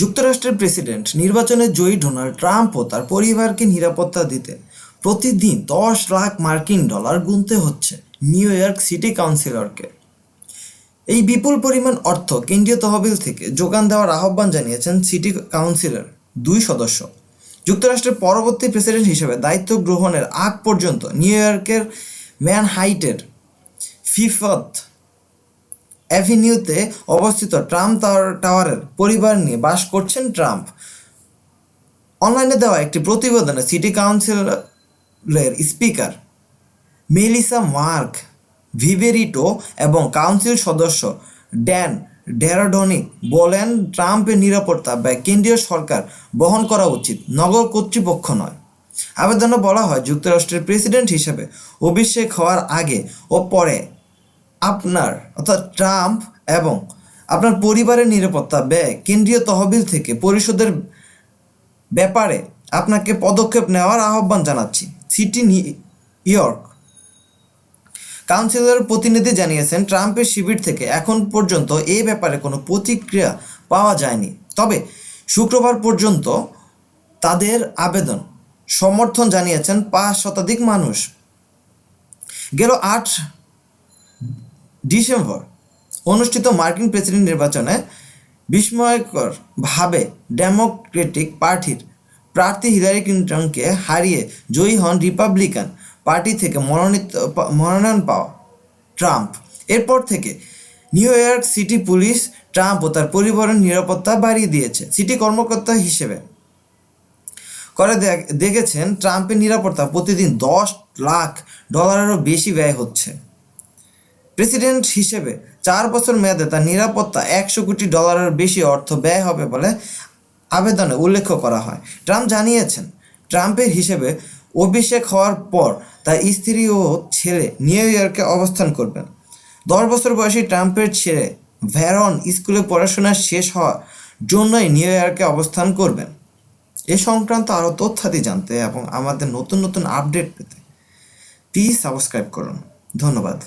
যুক্তরাষ্ট্রের প্রেসিডেন্ট নির্বাচনে জয়ী Donald Trump ও তার পরিবারকে নিরাপত্তা দিতে প্রতিদিন দশ লাখ মার্কিন ডলার গুনতে হচ্ছে নিউ ইয়র্ক সিটি কাউন্সিলরকে। এই বিপুল পরিমাণ অর্থ কেন্দ্রীয় তহবিল থেকে যোগান দেওয়ার আহ্বান জানিয়েছেন সিটি কাউন্সিলর দুই সদস্য। যুক্তরাষ্ট্রের পরবর্তী প্রেসিডেন্ট হিসেবে দায়িত্ব গ্রহণের আগ পর্যন্ত নিউ ইয়র্কের ম্যানহাইটের ফিফথ অ্যাভিনিউতে অবস্থিত ট্রাম্প টাওয়ার, টাওয়ারের পরিবার নিয়ে বাস করছেন ট্রাম্প। অনলাইনে দেওয়া একটি প্রতিবেদনে সিটি কাউন্সিলের স্পিকার মেলিসা মার্ক ভিভেরিটো এবং কাউন্সিল সদস্য ড্যান ডেরাডনিক বলেন, ট্রাম্পের নিরাপত্তা ব্যয় কেন্দ্রীয় সরকার বহন করা উচিত, নগর কর্তৃপক্ষ নয়। আবেদনে বলা হয়, যুক্তরাষ্ট্রের প্রেসিডেন্ট হিসেবে অভিষেক হওয়ার আগে ও পরে আপনার, অর্থাৎ ট্রাম্প এবং আপনার পরিবারের নিরাপত্তা ব্যয় কেন্দ্রীয় তহবিল থেকে পরিশোধের ব্যাপারে আপনাকে পদক্ষেপ নেওয়ার আহ্বান জানাচ্ছি। সিটি ইয়র্ক কাউন্সিলর প্রতিনিধি জানিয়েছেন, ট্রাম্পের শিবির থেকে এখন পর্যন্ত এ ব্যাপারে কোনো প্রতিক্রিয়া পাওয়া যায়নি। তবে শুক্রবার পর্যন্ত তাদের আবেদন সমর্থন জানিয়েছেন পাঁচ শতাধিক মানুষ। গেল আট ডিসেম্বর অনুষ্ঠিত মার্কিন প্রেসিডেন্ট নির্বাচনে বিস্ময়করভাবে ডেমোক্রেটিক পার্টির প্রার্থী হিলারি ক্লিন্টনকে হারিয়ে জয়ী হন রিপাবলিকান পার্টি থেকে মনোনীত, মনোনয়ন পাওয়া ট্রাম্প। এরপর থেকে New York city police Trump ও তার পরিবারের নিরাপত্তা বাড়িয়ে দিয়েছে সিটি কর্মকর্তা হিসেবে। করে দেখ- দেখেছেন ট্রাম্পের নিরাপত্তা প্রতিদিন দশ লাখ ডলারেরও বেশি ব্যয় হচ্ছে। প্রেসিডেন্ট হিসেবে চার বছর মেয়াদে তার নিরাপত্তা একশো কোটি ডলারের বেশি অর্থ ব্যয় হবে বলে আবেদনে উল্লেখ করা হয়। ট্রাম্প জানিয়েছেন, ট্রাম্পের হিসেবে অভিষেক হওয়ার পর তার স্ত্রী ও ছেলে নিউ ইয়র্কে অবস্থান করবেন। দশ বছর বয়সী ট্রাম্পের ছেলে ভ্যারন স্কুলে পড়াশোনা শেষ হওয়ার জন্যই নিউ ইয়র্কে অবস্থান করবেন। এ সংক্রান্ত আরও তথ্যাদি জানতে এবং আমাদের নতুন নতুন আপডেট পেতে প্লিজ সাবস্ক্রাইব করুন। ধন্যবাদ।